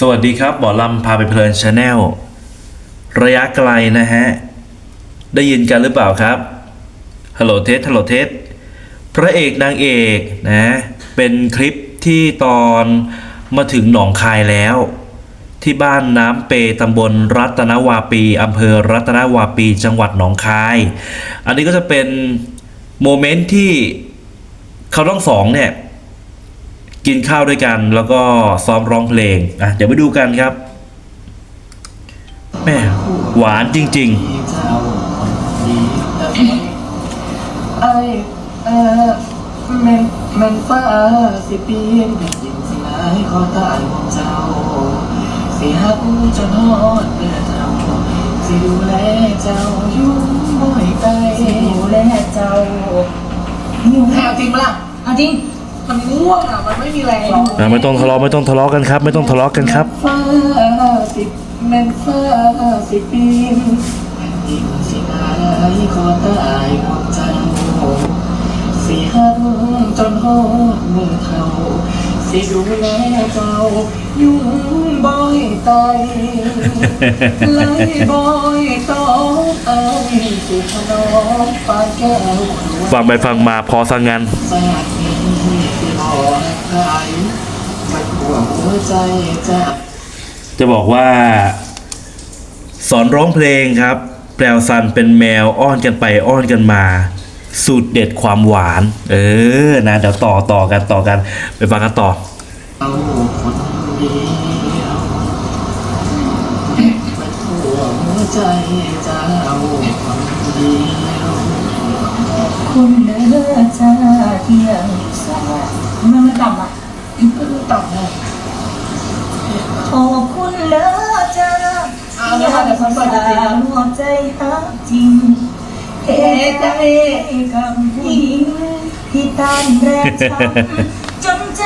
สวัสดีครับหมอลำพาไปเพลินชาแนลระยะไกลนะฮะ ได้ยินกันหรือเปล่าครับฮัลโหลเทสฮัลโหลเทสพระเอกนางเอกนะ เป็นคลิปที่ตอนมาถึงหนองคายแล้ว ที่บ้านน้ำเปตำบลรัตนวาปีอำเภอรัตนวาปีจังหวัดหนองคาย อันนี้ก็จะเป็นโมเมนต์ที่เขาทั้งสองเนี่ย กินข้าวด้วยกันแล้วก็ซ้อมร้องเพลงอะเดี๋ยวไปดูกันครับแม่หวานจริง ไอเออแม่นแม่นฟ้าสิปีนเป็นจริงสินายขอตายของเจ้า สิหักจนฮอดเมื่อเจ้าสิดูแลเจ้าอยู่บ่อยไกลดูแลเจ้าหิวแถวจริงปะล่ะ เอาจริง มันง่วงอะ มันไม่มีแรงหรอกๆอะไม่ต้องทะเลาะไม่ต้องทะเลาะกันครับ ไม่ต้องทะเลาะกันครับ ฟ้าสิแม่นฟ้าสิปีนเป็นจริงสินายขอตายของเจ้าสิหักจนฮอดมือเท่าสิดูแลเจ้ายุ่งบ่อยไตไล่บ่อยต่อไอ้สิขนมปานแก้ว ฟังไปฟังมาพอสังงาน สาดนี้ สิบ่ใครมันห่วงหัวใจจะจะบอกว่า สอนร้องเพลงครับ แปลวซันเป็นแมวอ้อนกันไปอ้อนกันมา สูตรเด็ดความหวาน เออนะเดี๋ยวต่อต่อกันต่อกัน ไปฟังกันต่อเอาคนเดียวมันห่วงหัวใจจะเอาคนเดียว คุณเลือจ้าเที่ยงสา มันไม่ต่ำอะต่ำเลยขอบคุณเลือจ้าเอาแล้วค่ะเดี๋ยวฉันเปิดจริงหัวใจฮักจริงเทใจกับผู้หญิงที่ต้านแรงช้ำจนใจ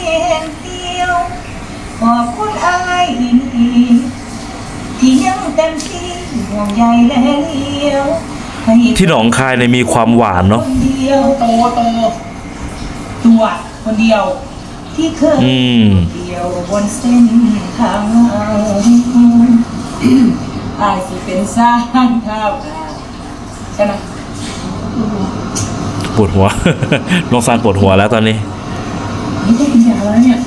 เห็นเดียว ขอบคุณอายอีที่ยังเต็มที่ห่วงใยและเลี้ยวให้ที่หนองคายเนี่ยมีความหวานเนาะ คนเดียว โตโต ตัวคนเดียว ที่เคยอืม เดียวบนเส้นทางอายสิเป็นสร้างข้าวนาใช่ไหมปวดหัวน้องซานปวดหัวแล้วตอนนี้ นี่ได้กินยาแล้วเนี่ย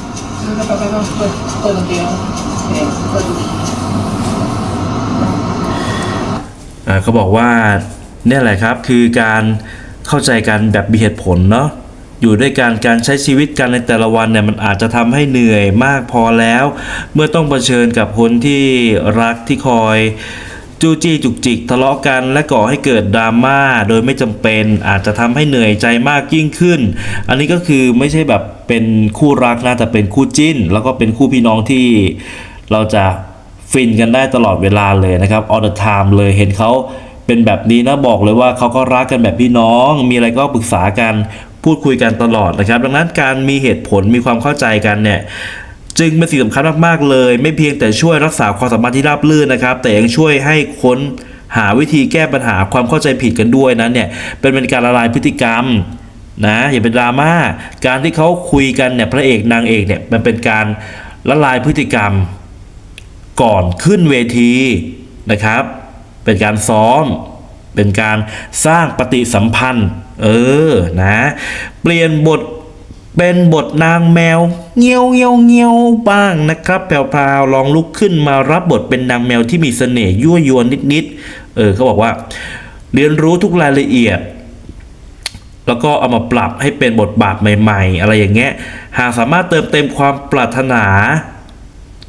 ไปไปไปไปเปิดเปิดดนตรีแล้วเนี่ยเปิดดูอ่าเขาบอกว่าเนี่ยแหละครับคือการเข้าใจกันแบบมีเหตุผลเนาะ อยู่ด้วยกันการใช้ชีวิตกันในแต่ละวันเนี่ยมันอาจจะทำให้เหนื่อยมากพอแล้ว เมื่อต้องเผชิญกับคนที่รักที่คอยจู้จี้จุกจิกทะเลาะกันและก่อให้เกิดดราม่าโดยไม่จำเป็นอาจจะทำให้เหนื่อยใจมากยิ่งขึ้น อันนี้ก็คือไม่ใช่แบบเป็นคู่รักนะแต่เป็นคู่จิ้น แล้วก็เป็นคู่พี่น้องที่เราจะฟินกันได้ตลอดเวลาเลยนะครับ all the time เลยเห็นเขาเป็นแบบนี้นะบอกเลยว่าเขาก็รักกันแบบพี่น้อง มีอะไรก็ปรึกษากัน พูดคุยกันตลอดนะครับ ดังนั้นการมีเหตุผลมีความเข้าใจกันเนี่ยจึงเป็นสิ่งสำคัญมากๆเลย ไม่เพียงแต่ช่วยรักษาความสัมพันธ์ที่ราบรื่นนะครับ แต่ยังช่วยให้ค้นหาวิธีแก้ปัญหาความเข้าใจผิดกันด้วยนั้นเนี่ยเป็นเป็นการละลายพฤติกรรมนะอย่าเป็นดราม่าการที่เขาคุยกันเนี่ยพระเอกนางเอกเนี่ยมันเป็นการละลายพฤติกรรม ก่อนขึ้นเวทีนะครับ เป็นการซ้อม เป็นการสร้างปฏิสัมพันธ์ เออนะ เปลี่ยนบทเป็นบทนางแมว เงี้ยวเงี้ยวเงี้ยวบ้างนะครับแพรวๆลองลุกขึ้นมารับบทเป็นนางแมวที่มีเสน่ห์ยั่วยวนนิดๆเออเขาบอกว่า เรียนรู้ทุกรายละเอียด แล้วก็เอามาปรับให้เป็นบทบาทใหม่ ๆ อะไรอย่างเงี้ยหากสามารถเติมเต็มความปรารถนา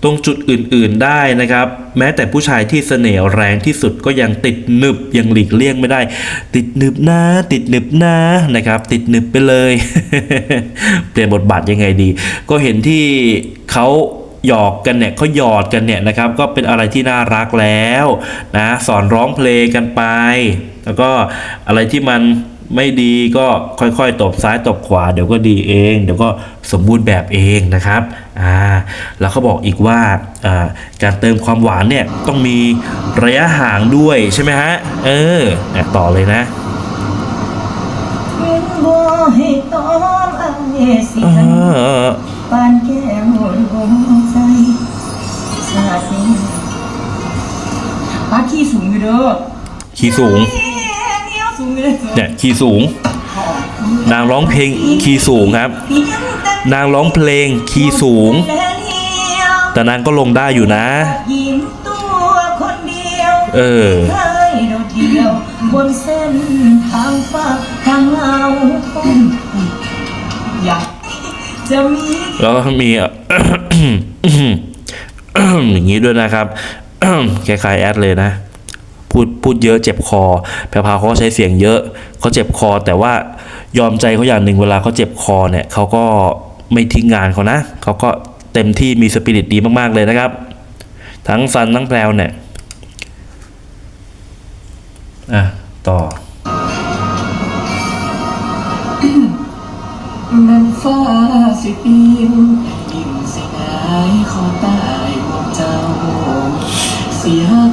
ตรงจุดอื่นๆได้นะครับ แม้แต่ผู้ชายที่เสน่ห์แรงที่สุดก็ยังติดหนึบยังหลีกเลี่ยงไม่ได้ ติดหนึบนะติดหนึบนะนะครับ ติดหนึบไปเลย เปลี่ยนบทบาทยังไงดี ก็เห็นที่เขาหยอกกันเนี่ยเขาหยอดกันเนี่ยนะครับ ก็เป็นอะไรที่น่ารักแล้วนะสอนร้องเพลงกันไป แล้วก็อะไรที่มัน ไม่ดีก็ค่อยๆ ตบซ้ายตบขวา เดี๋ยวก็ดีเอง เดี๋ยวก็สมบูรณ์แบบเองนะครับอ่าแล้วเขาบอกอีกว่าการเติมความหวานเนี่ยต้องมีระยะห่างด้วยใช่ไหมฮะเออต่อเลยนะขี้สูงอยู่เด้อขี้สูง เลยเนี่ยคีย์สูง นางร้องเพลงคีย์สูงครับ นางร้องเพลงคีย์สูง แต่นางก็ลงได้อยู่นะยิ้มตัวคนเดียวเออเคยโดดเดี่ยวบนเส้นทางฟ้าทางเราอยากจะมีแล้วก็มีอย่างนี้ด้วยนะครับคล้ายๆแอดเลยนะ พูดพูดเยอะเจ็บคอแพรพาเขาก็ใช้เสียงเยอะเขาเจ็บคอ แต่ว่ายอมใจเขาอย่างหนึ่งเวลาเขาเจ็บคอเนี่ยเขาก็ไม่ทิ้งงานเขานะเขาก็เต็มที่มีสปิริตดีมากๆเลยนะครับ ทั้งซันทั้งแพรวเนี่ยอะต่อมันฟ้าสิปีน สียง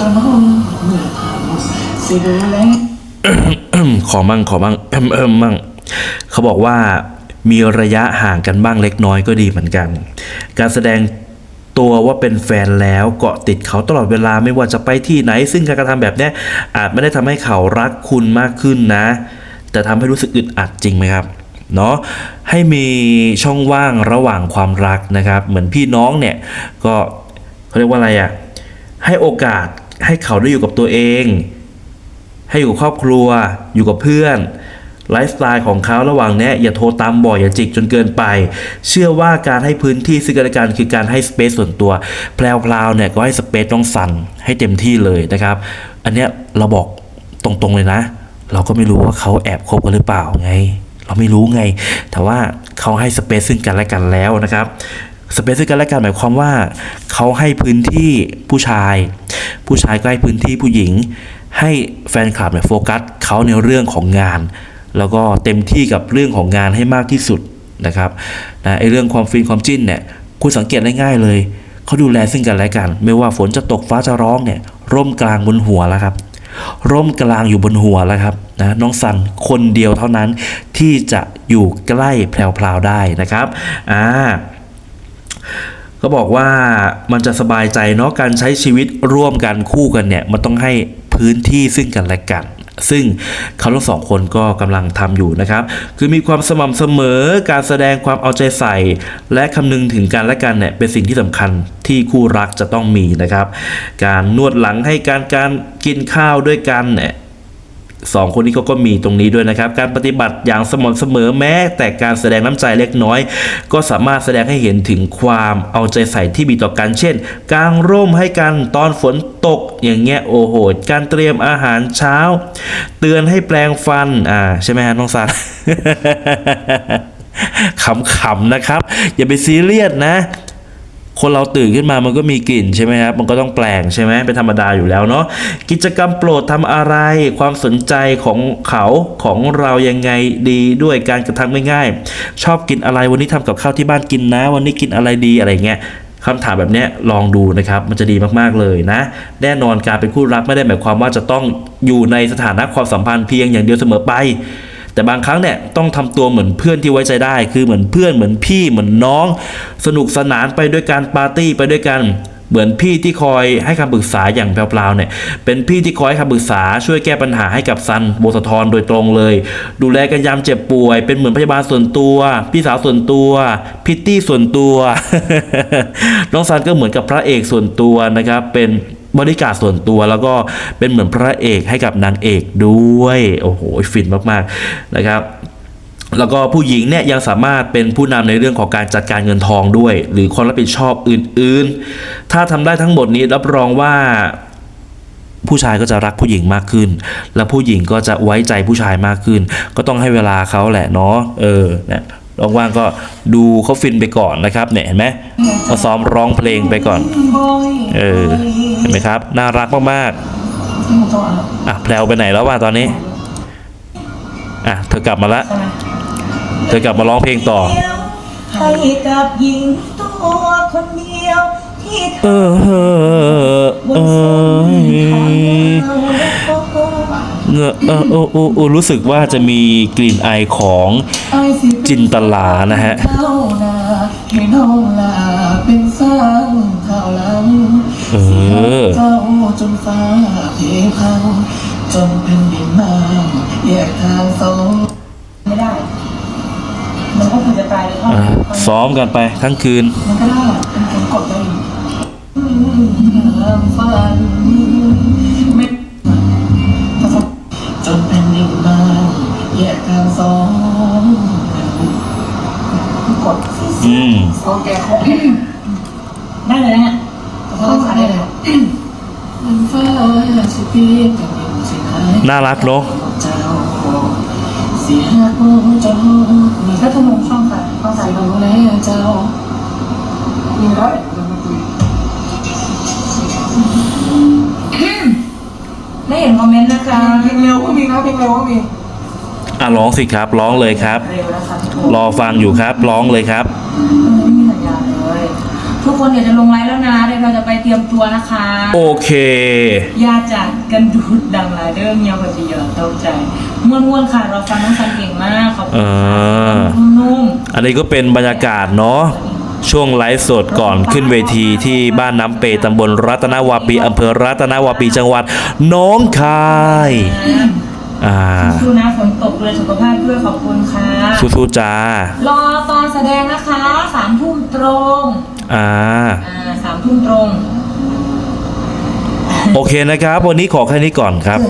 จนห้องเมื่อทำสิแลขอมั่งขอมั่งเอิ่มเอิ่มมั่งเขาบอกว่ามีระยะห่างกันบ้างเล็กน้อยก็ดีเหมือนกัน การแสดงตัวว่าเป็นแฟนแล้วเกาะติดเขาตลอดเวลาไม่ว่าจะไปที่ไหน ซึ่งการกระทำแบบนี้อาจไม่ได้ทำให้เขารักคุณมากขึ้นนะ แต่ทำให้รู้สึกอึดอัดจริงไหมครับเนาะให้มีช่องว่างระหว่างความรักนะครับ เหมือนพี่น้องเนี่ยก็เขาเรียกว่าอะไรอะ่ะ ให้โอกาสให้เขาได้อยู่กับตัวเอง ให้อยู่กับครอบครัว อยู่กับเพื่อนไลฟ์สไตล์ของเขาระหว่างนี้อย่าโทรตามบ่อยอย่าจิกจนเกินไป เชื่อว่าการให้พื้นที่ซึ่งกันและกันคือการให้สเปซส่วนตัว แพลวๆเนี่ยก็ให้สเปซต้องสั่นให้เต็มที่เลยนะครับ อันเนี้ยเราบอกตรงๆเลยนะ เราก็ไม่รู้ว่าเขาแอบคบกันหรือเปล่าไง เราไม่รู้ไง แต่ว่าเขาให้สเปซซึ่งกันและกันแล้วนะครับ สเปซซึ่งกันและกันหมายความว่าเขาให้พื้นที่ผู้ชาย ผู้ชายก็ให้พื้นที่ผู้หญิง ให้แฟนคลับเนี่ยโฟกัสเขาในเรื่องของงาน แล้วก็เต็มที่กับเรื่องของงานให้มากที่สุดนะครับนะไอเรื่องความฟินความจิ้นเนี่ยคุณสังเกตได้ง่ายเลยเขาดูแลซึ่งกันและกัน ไม่ว่าฝนจะตกฟ้าจะร้องเนี่ยร่มกลางบนหัวแล้วครับร่มกลางอยู่บนหัวแล้วครับนะน้องสันคนเดียวเท่านั้นที่จะอยู่ใกล้แพรวๆได้นะครับอ่า ก็บอกว่ามันจะสบายใจเนาะการใช้ชีวิตร่วมกันคู่กันเนี่ยมันต้องให้พื้นที่ซึ่งกันและกันซึ่งเขาทั้งสองคนก็กำลังทำอยู่นะครับ คือมีความสม่ำเสมอการแสดงความเอาใจใส่ และคำนึงถึงกันและกันเนี่ยเป็นสิ่งที่สำคัญที่คู่รักจะต้องมีนะครับ การนวดหลังให้การการกินข้าวด้วยกันเนี่ย สองคนนี้เขาก็มีตรงนี้ด้วยนะครับ การปฏิบัติอย่างสม่ำเสมอแม้ แต่การแสดงน้ำใจเล็กน้อย ก็สามารถแสดงให้เห็นถึงความเอาใจใส่ที่มีต่อกันเช่น กางร่มให้กันตอนฝนตกอย่างเงี้ยโอ้โหการเตรียมอาหารเช้า เตือนให้แปลงฟันอ่าใช่ไหมฮะน้องสันขำๆนะครับ อย่าไปซีเรียสนะ คนเราตื่นขึ้นมามันก็มีกลิ่นใช่ไหมครับมันก็ต้องแปลงใช่ไหมเป็นธรรมดาอยู่แล้วเนาะกิจกรรมโปรดทำอะไรความสนใจของเขาของเรายังไงดีด้วยการกระทำง่ายๆ ชอบกินอะไรวันนี้ทำกับข้าวที่บ้านกินนะ วันนี้กินอะไรดีอะไรเงี้ยคำถามแบบเนี้ยลองดูนะครับ มันจะดีมากๆเลยนะ แน่นอนการเป็นคู่รักไม่ได้หมายความว่าจะต้องอยู่ในสถานะความสัมพันธ์เพียงอย่างเดียวเสมอไป แต่บางครั้งเนี่ยต้องทำตัวเหมือนเพื่อนที่ไว้ใจได้ คือเหมือนเพื่อนเหมือนพี่เหมือนน้อง สนุกสนานไปด้วยกันปาร์ตี้ไปด้วยกันเหมือนพี่ที่คอยให้คำปรึกษาอย่างแพรวๆเนี่ย เป็นพี่ที่คอยให้คำปรึกษาช่วยแก้ปัญหาให้กับซันโบสทรโดยตรงเลย ดูแลกันยามเจ็บป่วย เป็นเหมือนพยาบาลส่วนตัว พี่สาวส่วนตัวพิตตี้ส่วนตัว น้องซันก็เหมือนกับพระเอกส่วนตัวนะครับ เป็น บริการส่วนตัวแล้วก็เป็นเหมือนพระเอกให้กับนางเอกด้วย โอ้โห ฟินมาก ๆ นะครับแล้วก็ผู้หญิงเนี่ยยังสามารถเป็นผู้นำในเรื่องของการจัดการเงินทองด้วย หรือความรับผิดชอบอื่นๆ ถ้าทำได้ทั้งหมดนี้รับรองว่าผู้ชายก็จะรักผู้หญิงมากขึ้น และผู้หญิงก็จะไว้ใจผู้ชายมากขึ้น ก็ต้องให้เวลาเขาแหละเนาะเออเนี่ยว่างๆก็ดูเขาฟินไปก่อนนะครับเนี่ยเห็นไหมเขาซ้อมร้องเพลงไปก่อน เออ ห็นไหมครับ น่ารักมากที่มึงต้องเอาๆอะแพลวไปไหนแล้ววะตอนนี้ อะ เธอกลับมาละใช่ไหมเธอกลับมาร้องเพลงต่อให้กับหญิงตัวคนเดียวที่เธเอออเออบนเอเส้นอทางเราโอ้โหเงอะเออโอ้โอ้โอ้รู้สึกว่าจะมีกลิ่นไอของไอ้สิจินตลานะฮะเข้านาให้น้ องลาเป็นสร้างข่าวหลังเออเจ้าจนฟ้าเพพังจนแผ่นดินน้ำแยกทางสองไม่ได้ มันก็คือจะตายเลยท่อนอ่าซ้อมกันไปทั้งคืน มันก็ได้เป็นเข็มกดได้อยู่ความฝันไม่จนแผ่นดินน้ำแยกทางสองกดอืมโอเคครบได้เลยนะฮะ เข้าขาได้เลยมันฟ้าสิปีแผ่ นดินสิหายน่ารักเนาะเจ้าสิหักจนถ้าทะลุช่องค่ะเข้าใส่ใส่ลลงงแลเจ้ามีร้อยไม่เห็นคอมเมนต์นะคะเพลงเร็วก็มีนะเพลงเร็วก็มีอะร้องสิครับ ร้องเลยครับเร็วนะคะทุกคนรอฟังอยู่ครับ ร้องเลยครับ ไม่มีสัญญาณเลย ทุกคนเดี๋ยวจะลงไลน์แล้วนะเดี๋ยวเราจะไปเตรียมตัวนะคะโอเคญาติจากกันดูดดังหลายเรื่องเงียบกว่าจีเยอะตกใจม่วนๆค่ะเราฟังน้องซันเก่งมากขอบคุณเออค่ะนุ่มอันนี้ก็เป็นบรรยากาศเนาะช่วงไลฟ์สดก่อนขึ้นเวทีที่บ้านน้ำเปตำบลรัตนวาปีอำเภอรัตนวาปีจังหวัดหน้องคาย ๆ อ่าสู้นะฝนตกด้วยสุขภาพด้วยขอบคุณค่ะ สู้ๆจ้ารอตอนแสดงนะคะสามทุ่มตรงอ่าอ่าสามทุ่มตรง โอเคนะครับ วันนี้ขอแค่นี้ก่อนครับ